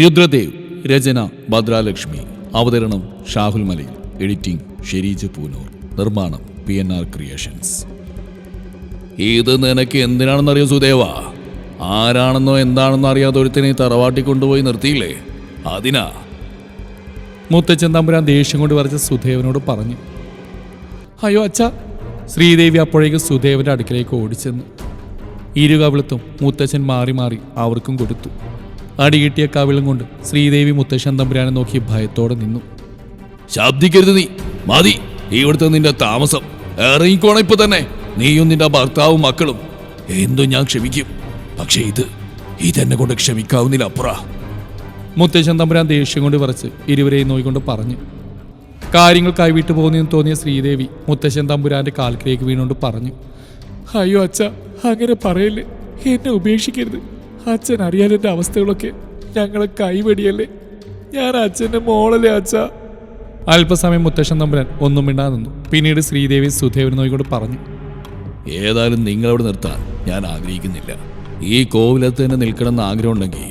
രുദ്രദേവ് രചന ഭദ്രാലക്ഷ്മി. അവതരണം ഷാഹുൽ മലയിൽ. എഡിറ്റിംഗ് ഷെരീജ് പൂനൂർ. നിർമ്മാണം P N R creations. ഇത് നിനക്ക് എന്തിനാണെന്നറിയോ സുദേവ? ആരാണെന്നോ എന്താണെന്നോ അറിയാതെ ഒരുത്തിനെ തറവാട്ടി കൊണ്ടുപോയി നിർത്തിയില്ലേ? അതിനാ? മുത്തച്ഛൻ തമ്പുരാൻ ദേഷ്യം കൊണ്ട് വരച്ച സുദേവനോട് പറഞ്ഞു. അയ്യോ അച്ഛ ശ്രീദേവി അപ്പോഴേക്ക് സുദേവന്റെ അടുക്കലേക്ക് ഓടിച്ചെന്നു. ഇരു കവിളത്തും മുത്തച്ഛൻ മാറി മാറി അവർക്കും കൊടുത്തു. അടികിട്ടിയ കവിളും കൊണ്ട് ശ്രീദേവി മുത്തശ്ശൻ തമ്പുരാനെ നോക്കി ഭയത്തോടെ നിന്നു. ശബ്ദിക്കരുത് നീ. മതി. ഇവിടുത്തെ നിന്റെ താമസം. ഇറങ്ങിക്കോണം ഇപ്പൊ തന്നെ. നീയും നിന്റെ ഭർത്താവും മക്കളും. എന്തും ഞാൻ ക്ഷമിക്കും. പക്ഷെ ഇത് ഇതെന്നെ കൊണ്ട് ക്ഷമിക്കാവുന്നില്ല അപ്പുറ. മുത്തശ്ശൻ തമ്പുരാൻ ദേഷ്യം കൊണ്ട് വിറച്ച് ഇരുവരെയും നോയിക്കൊണ്ട് പറഞ്ഞു. കാര്യങ്ങൾ കൈവിട്ടു പോകുന്നതെന്ന് തോന്നിയ ശ്രീദേവി മുത്തശ്ശൻ തമ്പുരാന്റെ കാൽക്കിലേക്ക് വീണുകൊണ്ട് പറഞ്ഞു. അയ്യോ അച്ഛ അങ്ങനെ പറയല്ലേ. എന്നെ ഉപേക്ഷിക്കരുത്. അച്ഛൻ അറിയാൻ എന്റെ അവസ്ഥകളൊക്കെ ഞങ്ങളെ കൈവെടിയല്ലേ? ഞാൻ അച്ഛന്റെ മോളല്ലേ അച്ഛ. അല്പസമയം മുത്തശ്ശൻ തമ്പുരാൻ ഒന്നും മിണ്ടാതെ നിന്നു. പിന്നീട് ശ്രീദേവി സുധേവൻ നോയിക്കോട് പറഞ്ഞു ഏതായാലും നിങ്ങളവിടെ നിർത്താൻ ഞാൻ ആഗ്രഹിക്കുന്നില്ല. ഈ കോവിലത്ത് തന്നെ നിൽക്കണമെന്ന് ആഗ്രഹമുണ്ടെങ്കിൽ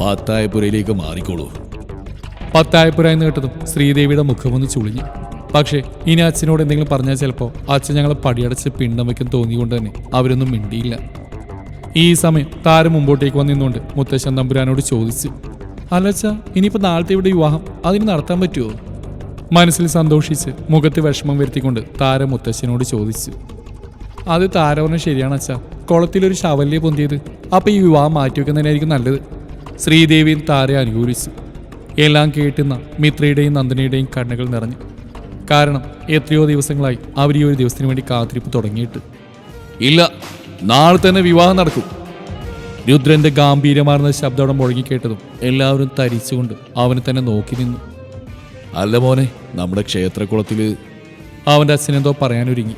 പത്തായപ്പുരയിലേക്ക് മാറിക്കോളൂ. പത്തായപ്പുര എന്ന് കേട്ടതും ശ്രീദേവിയുടെ ഒന്ന് ചുളിഞ്ഞു. പക്ഷേ ഇനി അച്ഛനോട് എന്തെങ്കിലും പറഞ്ഞാൽ ചിലപ്പോൾ അച്ഛൻ ഞങ്ങളെ പടിയടച്ച് പിണ്ടം വയ്ക്കാൻ തോന്നിയുകൊണ്ട് തന്നെ അവരൊന്നും മിണ്ടിയില്ല. ഈ സമയം താരം മുമ്പോട്ടേക്ക് വന്നിരുന്നുകൊണ്ട് മുത്തശ്ശൻ തമ്പുരാനോട് ചോദിച്ചു അലച്ച ഇനിയിപ്പോൾ നാളത്തെ ഇവിടെ വിവാഹം അതിന് നടത്താൻ പറ്റുമോ മനസ്സിൽ സന്തോഷിച്ച് മുഖത്ത് വിഷമം വരുത്തിക്കൊണ്ട് താരം മുത്തശ്ശനോട് ചോദിച്ചു അത് താര പറഞ്ഞ ശരിയാണ് അച്ഛാ. കുളത്തിലൊരു ശവല്യ പൊന്തിയത്. അപ്പൊ ഈ വിവാഹം മാറ്റിവെക്കുന്നതിനായിരിക്കും നല്ലത്. ശ്രീദേവിയും താരയെ അനുകൂലിച്ചു. എല്ലാം കേട്ടുന്ന മിത്രയുടെയും നന്ദനയുടെയും കണ്ണുകൾ നിറഞ്ഞു. കാരണം എത്രയോ ദിവസങ്ങളായി അവർ ഈ ഒരു ദിവസത്തിന് വേണ്ടി കാത്തിരിപ്പ് തുടങ്ങിയിട്ട്. ഇല്ല. നാളെ തന്നെ വിവാഹം നടക്കും. രുദ്രന്റെ ഗാംഭീര്യമാർന്ന ശബ്ദം മുഴങ്ങിക്കേട്ടതും എല്ലാവരും തരിച്ചുകൊണ്ട് അവനെ തന്നെ നോക്കി നിന്നു. അല്ല മോനെ നമ്മുടെ ക്ഷേത്രക്കുളത്തിൽ അവന്റെ അച്ഛനെന്തോ പറയാനൊരുങ്ങി.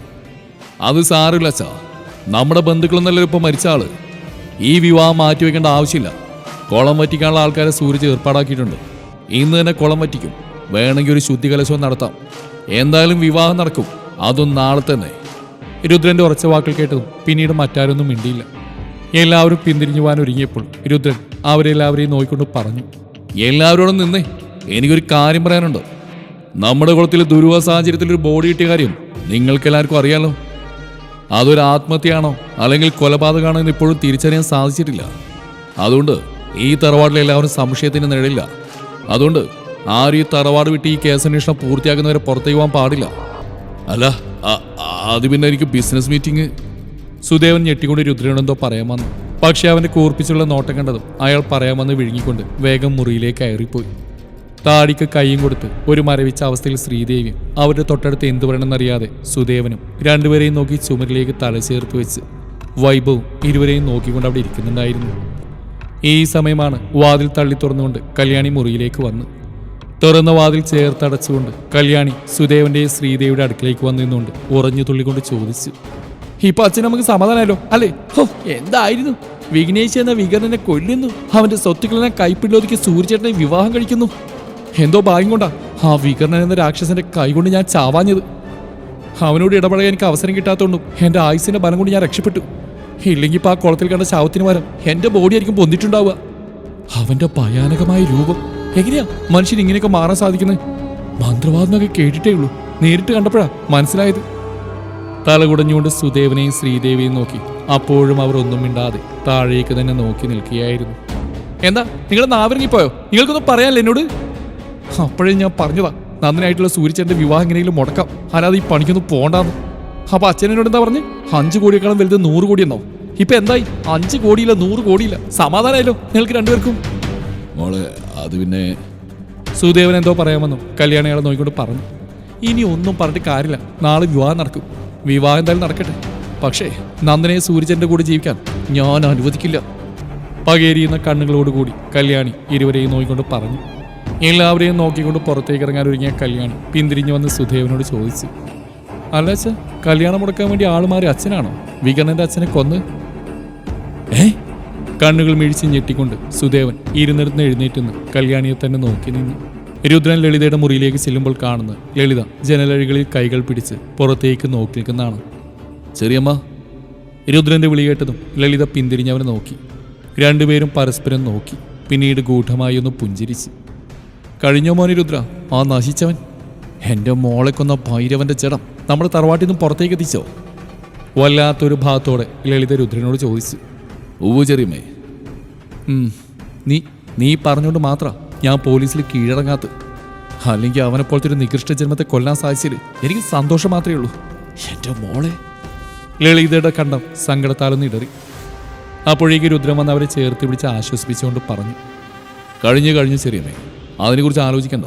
അത് സാറില്ല അച്ഛാ. നമ്മുടെ ബന്ധുക്കളൊന്നല്ല ഇപ്പൊ മരിച്ച ആൾ. ഈ വിവാഹം മാറ്റിവെക്കേണ്ട ആവശ്യമില്ല. കുളം വറ്റിക്കാനുള്ള ആൾക്കാരെ സൂര്യജ് ഏർപ്പാടാക്കിയിട്ടുണ്ട്. ഇന്ന് തന്നെ കുളം വറ്റിക്കും. വേണമെങ്കിൽ ഒരു ശുദ്ധി കലശവും നടത്താം. എന്തായാലും വിവാഹം നടക്കും. അതും നാളെ തന്നെ. രുദ്രന്റെ ഉറച്ച വാക്കുകൾ കേട്ടതും പിന്നീട് മറ്റാരൊന്നും മിണ്ടിയില്ല. എല്ലാവരും പിന്തിരിഞ്ഞു പോകാൻ ഒരുങ്ങിയപ്പോൾ രുദ്രൻ അവരെല്ലാവരെയും നോക്കിക്കൊണ്ട് പറഞ്ഞു എല്ലാവരോടും നിന്നേ എനിക്കൊരു കാര്യം പറയാനുണ്ട്? നമ്മുടെ കുളത്തിലെ ദുരൂഹ സാഹചര്യത്തിൽ ഒരു ബോഡി കിട്ടിയ കാര്യം നിങ്ങൾക്കെല്ലാവർക്കും അറിയാലോ. അതൊരു ആത്മഹത്യയാണോ അല്ലെങ്കിൽ കൊലപാതകമാണോ എന്ന് ഇപ്പോഴും തിരിച്ചറിയാൻ സാധിച്ചിട്ടില്ല. അതുകൊണ്ട് ഈ തറവാട്ടിലെ എല്ലാവരും സംശയത്തിന് നിഴലില്ല. അതുകൊണ്ട് ആരും ഈ തറവാട് വിട്ട് ഈ കേസന്വേഷണം പൂർത്തിയാക്കുന്നവരെ പുറത്തേക്ക് പോകാൻ പാടില്ല. അല്ല അത് പിന്നെ എനിക്ക് ബിസിനസ് മീറ്റിംഗ് സുദേവൻ ഞെട്ടിക്കൊണ്ട് രുദ്രനെന്തോ പറയാൻ വന്നു. പക്ഷെ അവന്റെ കൂർപ്പിച്ചുള്ള നോട്ടം കണ്ടതും അയാൾ പറയാമെന്ന് വിഴുങ്ങിക്കൊണ്ട് വേഗം മുറിയിലേക്ക് കയറിപ്പോയി. താടിക്ക് കൈയും കൊടുത്ത് ഒരു മരവിച്ച അവസ്ഥയിൽ ശ്രീദേവിയും അവരുടെ തൊട്ടടുത്ത് എന്തു പറയണമെന്നറിയാതെ സുദേവനും രണ്ടുപേരെയും നോക്കി ചുമരിലേക്ക് തല ചേർത്ത് വെച്ച് വൈഭവും ഇരുവരെയും നോക്കിക്കൊണ്ട് അവിടെ ഇരിക്കുന്നുണ്ടായിരുന്നു. ഈ സമയമാണ് വാതിൽ തള്ളി തുറന്നുകൊണ്ട് കല്യാണി മുറിയിലേക്ക് വന്നു തുറന്ന വാതിൽ ചേർത്തടച്ചുകൊണ്ട് കല്യാണി സുദേവന്റെ ശ്രീദേവിയുടെ അടുക്കിലേക്ക് വന്നിരുന്നുണ്ട് ഉറഞ്ഞു തുള്ളിക്കൊണ്ട് ചോദിച്ചു. ഇപ്പൊ അച്ഛൻ നമുക്ക് സമാധാനമല്ലോ അല്ലേ? എന്തായിരുന്നു? വിഘ്നേശ് എന്ന വികരനെ കൊല്ലുന്നു. അവന്റെ സ്വത്തുക്കളെ കൈപ്പിടിലൊതുക്കി സൂര്യചേട്ടനെ വിവാഹം കഴിക്കുന്നു. എന്തോ ഭാഗ്യം കൊണ്ടാ ആ വികർണൻ എന്ന രാക്ഷസന്റെ കൈകൊണ്ട് ഞാൻ ചാവാഞ്ഞത്. അവനോട് ഇടപഴകാൻ എനിക്ക് അവസരം കിട്ടാത്തതുകൊണ്ടും എന്റെ ആയുസിന്റെ ബലം കൊണ്ട് ഞാൻ രക്ഷപ്പെട്ടു. ഇല്ലെങ്കിൽ ഇപ്പൊ ആ കുളത്തിൽ കണ്ട ശാവത്തിന് മരം എന്റെ ബോഡി ആയിരിക്കും പൊന്നിട്ടുണ്ടാവുക അവന്റെ ഭയാനകമായ രൂപം എങ്ങനെയാ മനുഷ്യൻ ഇങ്ങനെയൊക്കെ മാറാൻ സാധിക്കുന്നത് മന്ത്രവാദനൊക്കെ കേട്ടിട്ടേ ഉള്ളൂ. നേരിട്ട് കണ്ടപ്പോഴാ മനസ്സിലായത്. തലകുടഞ്ഞുകൊണ്ട് സുദേവനെയും ശ്രീദേവിയും നോക്കി. അപ്പോഴും അവർ ഒന്നും മിണ്ടാതെ താഴേക്ക് തന്നെ നോക്കി നിൽക്കുകയായിരുന്നു. എന്താ നിങ്ങൾ നാവിറങ്ങിപ്പോയോ നിങ്ങൾക്കൊന്നും പറയാനില്ല എന്നോട്? അപ്പോഴേ ഞാൻ പറഞ്ഞതാ നന്ദനായിട്ടുള്ള സൂര്യച്ചന്റെ വിവാഹം എങ്ങനെയെങ്കിലും മുടക്കാം. അല്ലാതെ ഈ പണിക്കൊന്നും പോണ്ടാന്ന്. അപ്പൊ അച്ഛൻ എന്നോട് എന്താ പറഞ്ഞ്? അഞ്ചു കോടിയേക്കാളും വലുത് നൂറ് കോടി എന്നോ ഇപ്പൊ എന്തായി? അഞ്ച് കോടിയില്ല നൂറ് കോടിയില്ല. സമാധാനമായല്ലോ നിങ്ങൾക്ക് രണ്ടുപേർക്കും. അത് പിന്നെ സുദേവൻ എന്തോ പറയാമെന്നു കല്യാണി അയാളെ നോക്കിക്കൊണ്ട് പറഞ്ഞു. ഇനി ഒന്നും പറഞ്ഞിട്ട് കാര്യമില്ല. നാളെ വിവാഹം നടക്കും. വിവാഹം എന്തായാലും നടക്കട്ടെ. പക്ഷേ നന്ദനെ സൂര്യചന്റെ കൂടെ ജീവിക്കാൻ ഞാൻ അനുവദിക്കില്ല. പകേരിയുന്ന കണ്ണുകളോടുകൂടി കല്യാണി ഇരുവരെയും നോക്കിക്കൊണ്ട് പറഞ്ഞു. എല്ലാവരെയും നോക്കിക്കൊണ്ട് പുറത്തേക്ക് ഇറങ്ങാൻ ഒരുങ്ങിയ കല്യാണി പിന്തിരിഞ്ഞു വന്ന് സുദേവനോട് ചോദിച്ചു. അല്ല അച്ഛ കല്യാണം മുടക്കാൻ വേണ്ടി ആളുമാറി അച്ഛനാണോ? വികണന്റെ അച്ഛനെ കൊന്ന്? ഏ? കണ്ണുകൾ മിഴിച്ച് ഞെട്ടിക്കൊണ്ട് സുദേവൻ ഇരുന്നിടത്ത് എഴുന്നേറ്റുന്ന് കല്യാണിയെ തന്നെ നോക്കി നിന്നു. രുദ്രൻ ലളിതയുടെ മുറിയിലേക്ക് ചെല്ലുമ്പോൾ കാണുന്ന ലളിത ജനലഴികളിൽ കൈകൾ പിടിച്ച് പുറത്തേക്ക് നോക്കി നിൽക്കുന്നതാണ്. ചെറിയമ്മ രുദ്രന്റെ വിളി കേട്ടതും ലളിത പിന്തിരിഞ്ഞവനെ നോക്കി. രണ്ടുപേരും പരസ്പരം നോക്കി. പിന്നീട് ഗൂഢമായി ഒന്ന് പുഞ്ചിരിച്ച്. കഴിഞ്ഞോ മോനി രുദ്ര ആ നശിച്ചവൻ? എന്റെ മോളെ കൊന്ന ഭൈരവന്റെ ജഡം നമ്മുടെ തറവാട്ടിൽ നിന്നും പുറത്തേക്ക് എത്തിച്ചോ? വല്ലാത്തൊരു ഭാഗത്തോടെ ലളിത രുദ്രനോട് ചോദിച്ചു. ഉവ്വ് ചെറിയമ്മേ നീ നീ പറഞ്ഞുകൊണ്ട് മാത്രം ഞാൻ പോലീസിൽ കീഴടങ്ങാത്ത. അല്ലെങ്കിൽ അവനെ പോലത്തെ ഒരു നികൃഷ്ട ജന്മത്തെ കൊല്ലാൻ സാധിച്ചതിൽ എനിക്ക് സന്തോഷം മാത്രമേ ഉള്ളൂ. എന്റെ മോളെ. ലളിതയുടെ കണ്ടം സങ്കടത്താലൊന്ന് ഇടറി. അപ്പോഴേക്ക് രുദ്രം വന്ന് അവരെ ചേർത്ത് പിടിച്ച് ആശ്വസിപ്പിച്ചുകൊണ്ട് പറഞ്ഞു. കഴിഞ്ഞു കഴിഞ്ഞു ചെറിയമ്മേ. അതിനെക്കുറിച്ച് ആലോചിക്കണ്ട.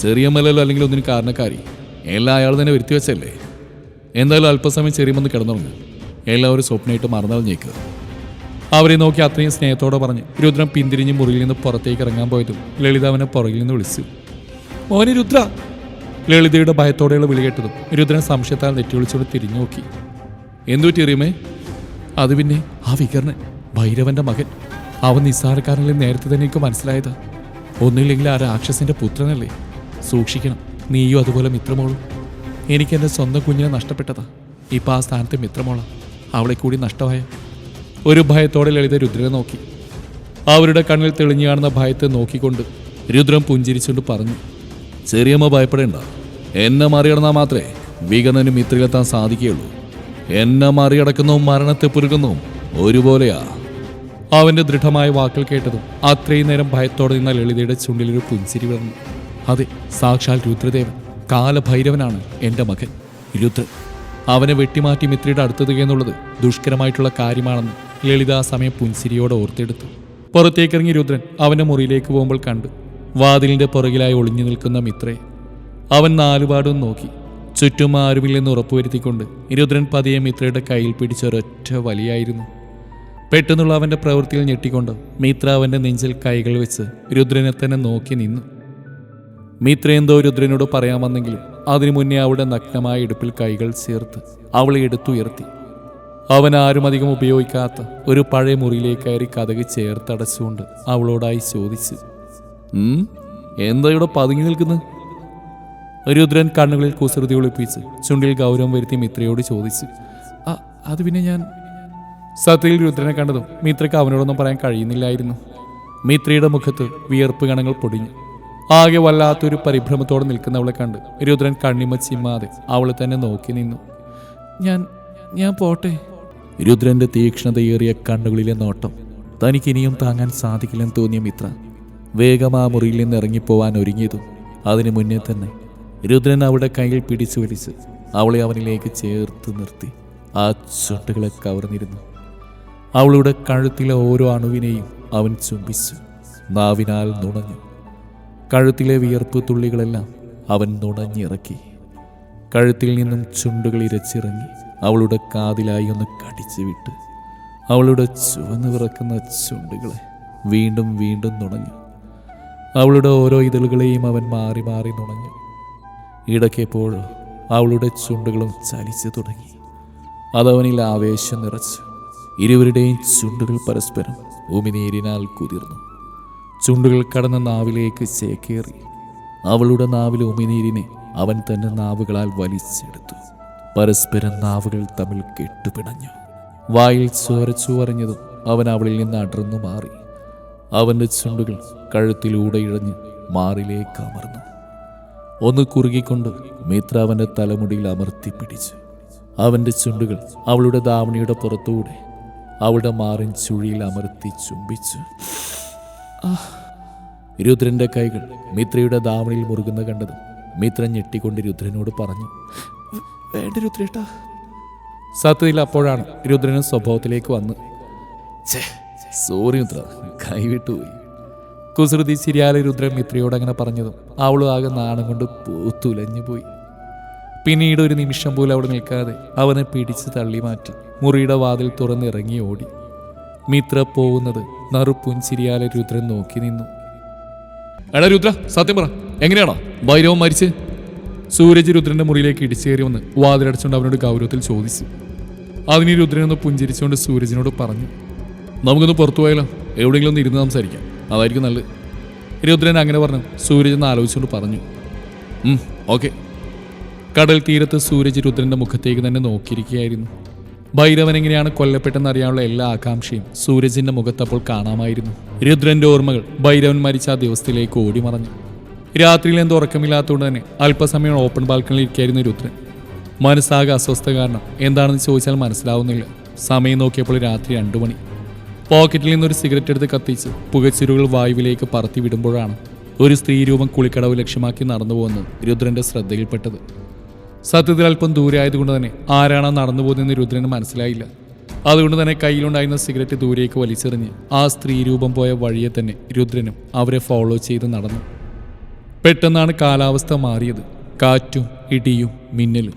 ചെറിയമ്മലല്ലോ അല്ലെങ്കിൽ ഒന്നിന് കാരണക്കാരി. എല്ലാം അയാൾ തന്നെ വരുത്തി വെച്ചല്ലേ. എന്തായാലും അല്പസമയം ചെറിയമ്മന്ന് കിടന്നുറങ്ങി. എല്ലാവരും സ്വപ്നമായിട്ട് മറന്നറിഞ്ഞേക്കുക അവരെ നോക്കി അത്രയും സ്നേഹത്തോടെ പറഞ്ഞ് രുദ്രൻ പിന്തിരിഞ്ഞ് മുറിയിൽ നിന്ന് പുറത്തേക്ക് ഇറങ്ങാൻ പോയതും ലളിത അവനെ പുറകിൽ നിന്ന് വിളിച്ചു. മോനെ രുദ്ര! ലളിതയുടെ ഭയത്തോടെയുള്ള വിളി കേട്ടതും രുദ്രൻ സംശയത്താൽ നെറ്റി വിളിച്ചോട് തിരിഞ്ഞു നോക്കി. എന്തു പറ്റിയറിയുമേ അത് പിന്നെ ആ വികർണൻ ഭൈരവന്റെ മകൻ. അവൻ നിസ്സാരക്കാരനല്ലേ നേരത്തെ തന്നെ എനിക്ക് മനസ്സിലായത്. ഒന്നുമില്ലെങ്കിൽ ആ രാക്ഷസിന്റെ പുത്രനല്ലേ. സൂക്ഷിക്കണം നീയും അതുപോലെ മിത്രമോളും. എനിക്ക് എന്റെ സ്വന്തം കുഞ്ഞിനെ നഷ്ടപ്പെട്ടതാ. ഇപ്പം ആ സ്ഥാനത്തെ മിത്രമോള. അവളെ കൂടി നഷ്ടമായ ഒരു ഭയത്തോടെ ലളിത രുദ്രനെ നോക്കി. അവരുടെ കണ്ണിൽ തെളിഞ്ഞു കാണുന്ന ഭയത്തെ നോക്കിക്കൊണ്ട് രുദ്രൻ പുഞ്ചിരിച്ചുകൊണ്ട് പറഞ്ഞു ചെറിയമ്മ ഭയപ്പെടേണ്ട. എന്നെ മറികടന്നാൽ മാത്രമേ വികനന് മിത്രിലെത്താൻ സാധിക്കുകയുള്ളൂ. എന്നെ മറികടക്കുന്നതും മരണത്തെ പുരുക്കുന്നതും ഒരുപോലെയാ. അവന്റെ ദൃഢമായ വാക്കുകൾ കേട്ടതും അത്രയും നേരം ഭയത്തോടെ നിന്ന ലളിതയുടെ ചുണ്ടിലൊരു പുഞ്ചിരി വിളർന്നു അതെ സാക്ഷാൽ രുദ്രദേവൻ. കാലഭൈരവനാണ് എന്റെ മകൻ. രുദ്രൻ അവനെ വെട്ടിമാറ്റി മിത്രിയുടെ അടുത്തത് എന്നുള്ളത് ദുഷ്കരമായിട്ടുള്ള കാര്യമാണെന്ന് ലളിത ആ സമയം പുൻസിരിയോടെ ഓർത്തെടുത്തു. പുറത്തേക്കിറങ്ങി രുദ്രൻ അവന്റെ മുറിയിലേക്ക് പോകുമ്പോൾ കണ്ടു. വാതിലിന്റെ പുറകിലായി ഒളിഞ്ഞു നിൽക്കുന്ന മിത്രയെ അവൻ നാലുപാടും നോക്കി. ചുറ്റും ആരുമില്ലെന്ന് ഉറപ്പുവരുത്തിക്കൊണ്ട് രുദ്രൻ പതിയെ മിത്രയുടെ കയ്യിൽ പിടിച്ച ഒരൊറ്റ വലിയായിരുന്നു. പെട്ടെന്നുള്ള അവന്റെ പ്രവൃത്തിയിൽ ഞെട്ടിക്കൊണ്ട് മിത്ര അവന്റെ നെഞ്ചിൽ കൈകൾ വെച്ച് രുദ്രനെ തന്നെ നോക്കി നിന്നു. മിത്ര എന്തോ രുദ്രനോട് പറയാമെന്നെങ്കിലും അതിനു മുന്നേ അവളുടെ നഗ്നമായ ഇടുപ്പിൽ കൈകൾ ചേർത്ത് അവളെ എടുത്തുയർത്തി. അവൻ ആരും അധികം ഉപയോഗിക്കാത്ത ഒരു പഴയ മുറിയിലേക്ക് കയറി കഥക് ചേർത്തടച്ചുകൊണ്ട് അവളോടായി ചോദിച്ചു? എന്താ ഇവിടെ പതുങ്ങി നിൽക്കുന്നത് രുദ്രൻ കണ്ണുകളിൽ കുസൃതി ഒളിപ്പിച്ച് ചുണ്ടിൽ ഗൗരവം വരുത്തി മിത്രയോട് ചോദിച്ചു. "ആ, അത് പിന്നെ ഞാൻ സത്യയിൽ രുദ്രനെ കണ്ടതും മിത്രയ്ക്ക് അവനോടൊന്നും പറയാൻ കഴിയുന്നില്ലായിരുന്നു. മിത്രയുടെ മുഖത്ത് വിയർപ്പ് കണങ്ങൾ പൊടിഞ്ഞു. ആകെ വല്ലാത്തൊരു പരിഭ്രമത്തോടെ നിൽക്കുന്നവളെ കണ്ട് രുദ്രൻ കണ്ണിമ ചിമ്മാതെ അവളെ തന്നെ നോക്കി നിന്നു. ഞാൻ ഞാൻ പോട്ടെ. രുദ്രന്റെ തീക്ഷ്ണതയേറിയ കണ്ണുകളിലെ നോട്ടം തനിക്കിനിയും താങ്ങാൻ സാധിക്കില്ലെന്ന് തോന്നിയ മിത്ര വേഗം ആ മുറിയിൽ നിന്ന് ഇറങ്ങിപ്പോവാൻ ഒരുങ്ങിയതും അതിനു മുന്നേ തന്നെ രുദ്രൻ അവളുടെ കയ്യിൽ പിടിച്ചു വലിച്ച് അവളെ അവനിലേക്ക് ചേർത്ത് നിർത്തി ആ ചുണ്ടുകളെ കവർന്നിരുന്നു. അവളുടെ കഴുത്തിലെ ഓരോ അണുവിനെയും അവൻ ചുംബിച്ചു. നാവിനാൽ നുണഞ്ഞു. കഴുത്തിലെ വിയർപ്പ് തുള്ളികളെല്ലാം അവൻ നുണഞ്ഞിറക്കി. കഴുത്തിൽ നിന്നും ചുണ്ടുകൾ ഇരച്ചിറങ്ങി. അവളുടെ കാതിലായി ഒന്ന് കടിച്ചു വിട്ട് അവളുടെ ചുവന്നു വിറക്കുന്ന ചുണ്ടുകളെ വീണ്ടും വീണ്ടും നുണഞ്ഞു. അവളുടെ ഓരോ ഇതളുകളെയും അവൻ മാറി മാറി നുണഞ്ഞു. ഇടയ്ക്കെപ്പോഴോ അവളുടെ ചുണ്ടുകളും ചലിച്ചു തുടങ്ങി. അതവനിൽ ആവേശം നിറച്ചു. ഇരുവരുടെയും ചുണ്ടുകൾ പരസ്പരം ഉമിനീരിനാൽ കുതിർന്നു. ചുണ്ടുകൾ കടന്ന നാവിലേക്ക് ചേക്കേറി. അവളുടെ നാവിലെ ഉമിനീരിനെ അവൻ തന്നെ നാവുകളാൽ വലിച്ചെടുത്തു. പരസ്പരം നാവുകൾ തമ്മിൽ കെട്ടുപിണഞ്ഞു. വായിൽ ചോരച്ചു അറിഞ്ഞതും അവൻ അവളിൽ നിന്ന് അടർന്നു മാറി. അവന്റെ ചുണ്ടുകൾ കഴുത്തിലൂടെ ഇഴഞ്ഞ് മാറിലേക്ക് അമർന്നു. ഒന്ന് കുറുകിക്കൊണ്ട് മിത്ര അവന്റെ തലമുടിയിൽ അമർത്തി പിടിച്ചു. അവന്റെ ചുണ്ടുകൾ അവളുടെ ദാവണിയുടെ പുറത്തൂടെ അവളുടെ മാറിൻ ചുഴിയിൽ അമർത്തി ചുംബിച്ചു. രുദ്രന്റെ കൈകൾ മിത്രയുടെ ദാവണിയിൽ മുറുകുന്ന കണ്ടതും മിത്ര ഞെട്ടിക്കൊണ്ട് രുദ്രനോട് പറഞ്ഞു "വേ- വേണ്ട രുദ്രേട്ടാ. സത്യത്തിൽ അപ്പോഴാണ് രുദ്രന് സ്വഭാവത്തിലേക്ക് വന്ന്. സോറി രുദ്ര കൈവിട്ടുപോയി കുസൃതി ശരിയായ രുദ്രൻ മിത്രയോട് അങ്ങനെ പറഞ്ഞതും അവളും ആകെ നാണം കൊണ്ട് പൂത്തുലഞ്ഞു പോയി. പിന്നീട് ഒരു നിമിഷം പോലും അവിടെ നിൽക്കാതെ അവനെ പിടിച്ച് തള്ളി മാറ്റി മുറിയുടെ വാതിൽ തുറന്നിറങ്ങി ഓടി. മിത്ര പോകുന്നത് നറുപ്പുൻചിരിയാലെ രുദ്രൻ നോക്കി നിന്നു. എടാ രുദ്ര സത്യം പറ എങ്ങനെയാണോ? ഭൈരവൻ മരിച്ച് സൂരജ് രുദ്രന്റെ മുറിയിലേക്ക് ഇടിച്ചേറി വന്ന് വാതിലടച്ചുകൊണ്ട് അവനോട് ഗൗരവത്തിൽ ചോദിച്ചു. അതിന് രുദ്രനൊന്ന് പുഞ്ചിരിച്ചുകൊണ്ട് സൂരജിനോട് പറഞ്ഞു നമുക്കൊന്ന് പുറത്തു പോയാലോ? എവിടെയെങ്കിലും ഒന്ന് ഇരുന്ന് സംസാരിക്കാം. അതായിരിക്കും നല്ലത്. രുദ്രൻ അങ്ങനെ പറഞ്ഞു. സൂരജ് എന്ന് ആലോചിച്ചുകൊണ്ട് പറഞ്ഞു ഓക്കെ. കടൽ തീരത്ത് സൂരജ് രുദ്രന്റെ മുഖത്തേക്ക് തന്നെ നോക്കിയിരിക്കുകയായിരുന്നു. ഭൈരവൻ എങ്ങനെയാണ് കൊല്ലപ്പെട്ടെന്ന് അറിയാനുള്ള എല്ലാ ആകാംക്ഷയും സൂരജിന്റെ മുഖത്തപ്പോൾ കാണാമായിരുന്നു. രുദ്രന്റെ ഓർമ്മകൾ ഭൈരവൻ മരിച്ച ആ ദിവസത്തിലേക്ക് ഓടിമറഞ്ഞു രാത്രിയിൽ എന്തോ ഉറക്കമില്ലാത്തതുകൊണ്ട് തന്നെ അല്പസമയം ഓപ്പൺ ബാൽക്കണിയിൽ ഇരിക്കായിരുന്നു രുദ്രൻ. മനസ്സാകെ അസ്വസ്ഥ കാരണം എന്താണെന്ന് ചോദിച്ചാൽ മനസ്സിലാവുന്നില്ല. സമയം നോക്കിയപ്പോൾ രാത്രി രണ്ടു മണി. പോക്കറ്റിൽ നിന്നൊരു സിഗരറ്റ് എടുത്ത് കത്തിച്ച് പുകച്ചിരുകൾ വായുവിലേക്ക് പറത്തി വിടുമ്പോഴാണ് ഒരു സ്ത്രീ രൂപം കുളിക്കടവ് ലക്ഷ്യമാക്കി നടന്നു പോകുന്നത് രുദ്രന്റെ ശ്രദ്ധയിൽപ്പെട്ടത്. സത്യത്തിൽ അല്പം ദൂരെ ആയതുകൊണ്ട് തന്നെ ആരാണോ നടന്നു പോകുന്നതെന്ന് രുദ്രന് മനസ്സിലായില്ല. അതുകൊണ്ട് തന്നെ കയ്യിലുണ്ടായിരുന്ന സിഗരറ്റ് ദൂരേക്ക് വലിച്ചെറിഞ്ഞ് ആ സ്ത്രീ രൂപം പോയ വഴിയെ തന്നെ രുദ്രനും അവരെ ഫോളോ ചെയ്ത് നടന്നു. പെട്ടെന്നാണ് കാലാവസ്ഥ മാറിയത്. കാറ്റും ഇടിയും മിന്നലും.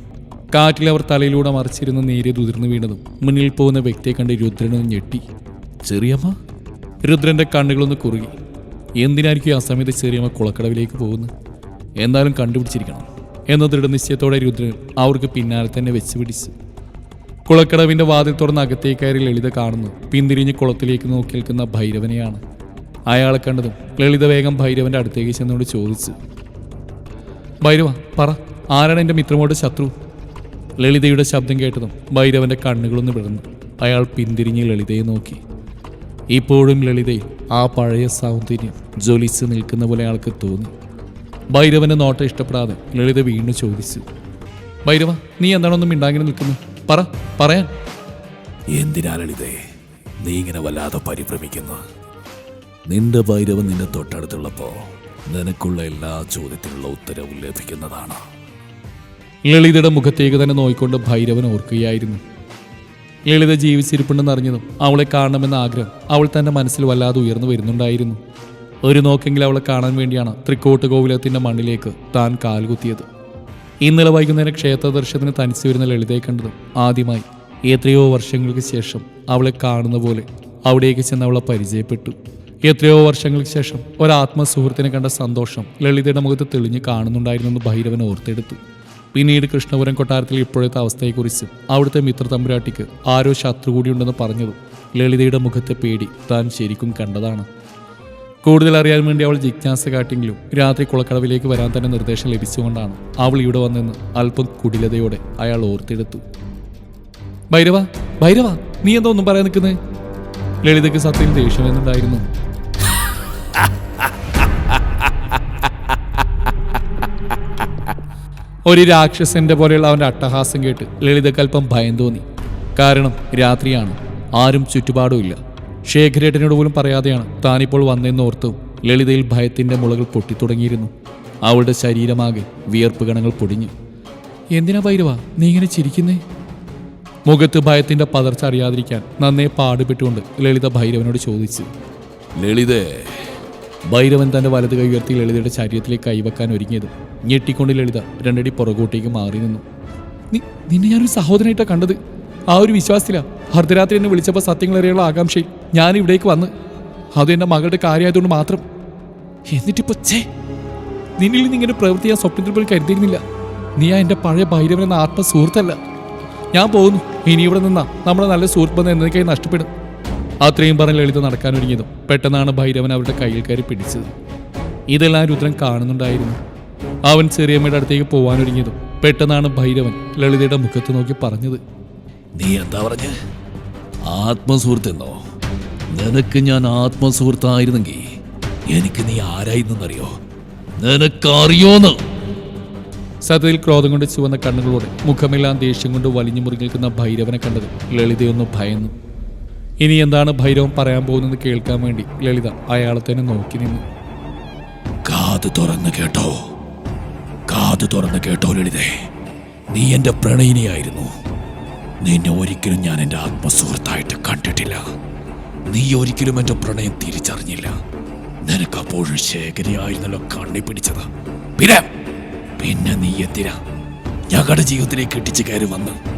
കാറ്റിൽ അവർ തലയിലൂടെ മറിച്ചിരുന്ന് നേരെ ഉതിർന്നു വീണതും മുന്നിൽ പോകുന്ന വ്യക്തിയെ കണ്ട് രുദ്രനൊന്ന് ഞെട്ടി. ചെറിയമ്മ? രുദ്രന്റെ കണ്ണുകളൊന്ന് കുറുകി. എന്തിനായിരിക്കും ആ സമയത്ത് ചെറിയമ്മ കുളക്കടവിലേക്ക് പോകുന്നത്? എന്തായാലും കണ്ടുപിടിച്ചിരിക്കണം. എന്ന ദൃഢനിശ്ചയത്തോടെ രുദ്രൻ അവർക്ക് പിന്നാലെ തന്നെ വെച്ച് പിടിച്ച് കുളക്കടവിന്റെ വാതിൽ തുറന്ന് അകത്തേക്ക് ലളിത കാണുന്നു. പിന്തിരിഞ്ഞ് കുളത്തിലേക്ക് നോക്കി നിൽക്കുന്ന ഭൈരവനെയാണ്. അയാളെ കണ്ടതും ലളിത വേഗം ഭൈരവന്റെ അടുത്തേക്ക് ചെന്നുകൊണ്ട് ചോദിച്ചു. ഭൈരവ പറ ആരാണ് എന്റെ മിത്രമോട് ശത്രു? ലളിതയുടെ ശബ്ദം കേട്ടതും ഭൈരവന്റെ കണ്ണുകളൊന്ന് വിടർന്നു. അയാൾ പിന്തിരിഞ്ഞ് ലളിതയെ നോക്കി. ഇപ്പോഴും ലളിതയിൽ ആ പഴയ സൗന്ദര്യം ജ്വലിച്ച് നിൽക്കുന്ന പോലെ അയാൾക്ക് തോന്നി. ഭൈരവന്റെ നോട്ടം ഇഷ്ടപ്പെടാതെ ലളിത വീണ്ടും ചോദിച്ചു. ഭൈരവ നീ എന്താണൊന്നും ഇണ്ടാങ്ങനെ നിൽക്കുന്നു? പറ പറയാൻ. എന്തിനാ ലളിതേ നീ ഇങ്ങനെ വല്ലാതെ പരിഭ്രമിക്കുന്നു? നിന്റെ ഭൈരവൻ നിന്റെ തൊട്ടടുത്തുള്ളപ്പോ നിനക്കുള്ള എല്ലാ ചോദ്യത്തിനുള്ള ഉത്തരവും ലഭിക്കുന്നതാണ്. ലളിതയുടെ മുഖത്തേക്ക് തന്നെ നോയിക്കൊണ്ട് ഭൈരവൻ ഓർക്കുകയായിരുന്നു. ലളിത ജീവിച്ചിരിപ്പുണ്ടെന്ന് അറിഞ്ഞതും അവളെ കാണണമെന്ന ആഗ്രഹം അവൾ തന്റെ മനസ്സിൽ വല്ലാതെ ഉയർന്നു വരുന്നുണ്ടായിരുന്നു. ഒരു നോക്കെങ്കിൽ അവളെ കാണാൻ വേണ്ടിയാണ് തൃക്കോട്ട് കോവിലത്തിന്റെ മണ്ണിലേക്ക് താൻ കാൽകുത്തിയത് ഇന്നലെ വൈകുന്നേരം ക്ഷേത്ര ദർശനത്തിന് തനിച്ചു വരുന്ന ലളിതയെ കണ്ടതും ആദ്യമായി എത്രയോ വർഷങ്ങൾക്ക് ശേഷം അവളെ കാണുന്ന പോലെ അവിടേക്ക് ചെന്ന് അവളെ പരിചയപ്പെട്ടു. എത്രയോ വർഷങ്ങൾക്ക് ശേഷം ഒരാത്മസുഹൃത്തിനെ കണ്ട സന്തോഷം ലളിതയുടെ മുഖത്ത് തെളിഞ്ഞ് കാണുന്നുണ്ടായിരുന്നെന്ന് ഭൈരവൻ ഓർത്തെടുത്തു. പിന്നീട് കൃഷ്ണപുരം കൊട്ടാരത്തിലെ ഇപ്പോഴത്തെ അവസ്ഥയെക്കുറിച്ച് അവിടുത്തെ മിത്ര തമ്പുരാട്ടിക്ക് ആരോ ശത്രു കൂടിയുണ്ടെന്ന് പറഞ്ഞതും ലളിതയുടെ മുഖത്തെ പേടി താൻ ശരിക്കും കണ്ടതാണ്. കൂടുതൽ അറിയാൻ വേണ്ടി അവൾ ജിജ്ഞാസ കാട്ടിയെങ്കിലും രാത്രി കുളക്കടവിലേക്ക് വരാൻ തന്നെ നിർദ്ദേശം ലഭിച്ചുകൊണ്ടാണ് അവൾ ഇവിടെ വന്നെന്ന് അല്പം കുടിലതയോടെ അയാൾ ഓർത്തെടുത്തു. ഭൈരവ ഭൈരവ നീ എന്താ ഒന്നും പറയാൻ നിൽക്കുന്നത് ലളിതയ്ക്ക് സത്യം ദേഷ്യം എന്നുണ്ടായിരുന്നു ഒരു രാക്ഷസന്റെ പോലെയുള്ള അവന്റെ അട്ടഹാസം കേട്ട് ലളിതക്കൽപ്പം ഭയം തോന്നി. കാരണം രാത്രിയാണ്. ആരും ചുറ്റുപാടുമില്ല ശേഖരേട്ടനോട് പോലും പറയാതെയാണ് താനിപ്പോൾ വന്നതെന്ന് ഓർത്തു ലളിതയിൽ ഭയത്തിന്റെ മുളകൾ പൊട്ടിത്തുടങ്ങിയിരുന്നു. അവളുടെ ശരീരമാകെ വിയർപ്പ് ഗണങ്ങൾ പൊടിഞ്ഞു. എന്തിനാ ഭൈരവ? നീ ഇങ്ങനെ ചിരിക്കുന്നേ? മുഖത്ത് ഭയത്തിന്റെ പതർച്ച അറിയാതിരിക്കാൻ നന്നേ പാടുപെട്ടുകൊണ്ട് ലളിത ഭൈരവനോട് ചോദിച്ചു. ലളിതേ ഭൈരവൻ തന്റെ വലത് കൈ ഉയർത്തി ലളിതയുടെ ശരീരത്തിലേക്ക് കൈവെക്കാൻ ഒരുങ്ങിയത്. ഞെട്ടിക്കൊണ്ട് ലളിത രണ്ടടി പുറകോട്ടേക്ക് മാറി നിന്നു. നീ നിന്നെ ഞാനൊരു സഹോദരനായിട്ടാണ് കണ്ടത്. ആ ഒരു വിശ്വാസത്തിലാ. അർദ്ധരാത്രി എന്നെ വിളിച്ചപ്പോൾ സത്യങ്ങൾ അറിയാനുള്ള ആകാംക്ഷയിൽ ഞാൻ ഇവിടേക്ക് വന്ന്. അത് എന്റെ മകളുടെ കാര്യമായതുകൊണ്ട് മാത്രം. എന്നിട്ടിപ്പോ ചേ നിന്നിൽ നിന്ന് ഇങ്ങനെ പ്രവൃത്തി ഞാൻ സ്വപ്നത്തിൽ പോലും കരുതിയിരുന്നില്ല. നീ ആ എന്റെ പഴയ ഭൈരവൻ എന്ന ആത്മസുഹൃത്തല്ല. ഞാൻ പോകുന്നു. ഇനി ഇവിടെ നിന്നാ നമ്മുടെ നല്ല സുഹൃത്ത് ബന്ധം എന്നതിനായി നഷ്ടപ്പെടും. അത്രയും പറഞ്ഞ് ലളിത നടക്കാനൊരുങ്ങിയതും പെട്ടെന്നാണ് ഭൈരവൻ അവരുടെ കയ്യിൽ കയറി പിടിച്ചത്. ഇതെല്ലാം രുദ്രൻ കാണുന്നുണ്ടായിരുന്നു. അവൻ ചെറിയമ്മയുടെ അടുത്തേക്ക് പോവാനൊരുങ്ങിയതും പെട്ടെന്നാണ് ഭൈരവൻ ലളിതയുടെ മുഖത്ത് നോക്കി പറഞ്ഞത്. നീ എന്താ പറഞ്ഞ? ആത്മസുഹൃത്തെന്നോ? നിനക്ക് ഞാൻ ആത്മസുഹൃത്തായിരുന്നെങ്കിൽ എനിക്ക് നീ ആരായിരുന്നറിയോ നിനക്കറിയോന്ന്? സത്യത്തിൽ ക്രോധം കൊണ്ട് ചുവന്ന കണ്ണുകളോടെ മുഖമെല്ലാം ദേഷ്യം കൊണ്ട് വലിഞ്ഞു മുറുകി നിൽക്കുന്ന ഭൈരവനെ കണ്ടത് ലളിതയൊന്ന് ഭയന്നു. ഇനി എന്താണ് ഭൈരവൻ പറയാൻ പോകുന്നത് കേൾക്കാൻ വേണ്ടി ലളിത അയാളെ തന്നെ നോക്കി നിന്നു. കാത് തുറന്ന് കേട്ടോ. കാത് തുറന്ന് കേട്ടോ ലളിതേ. നീ എന്റെ പ്രണയിനിയായിരുന്നു. നിന്നെ ഒരിക്കലും ഞാൻ എന്റെ ആത്മസുഹൃത്തായിട്ട് കണ്ടിട്ടില്ല. നീ ഒരിക്കലും എന്റെ പ്രണയം തിരിച്ചറിഞ്ഞില്ല. നിനക്ക് അപ്പോഴും ശേഖരിയായിരുന്നല്ലോ കണ്ണി പിടിച്ചത്. പിന്നെ പിന്നെ നീ എന്തിനാ ഞങ്ങളുടെ ജീവിതത്തിലേക്ക് ഇട്ടിച്ചു കയറി വന്ന്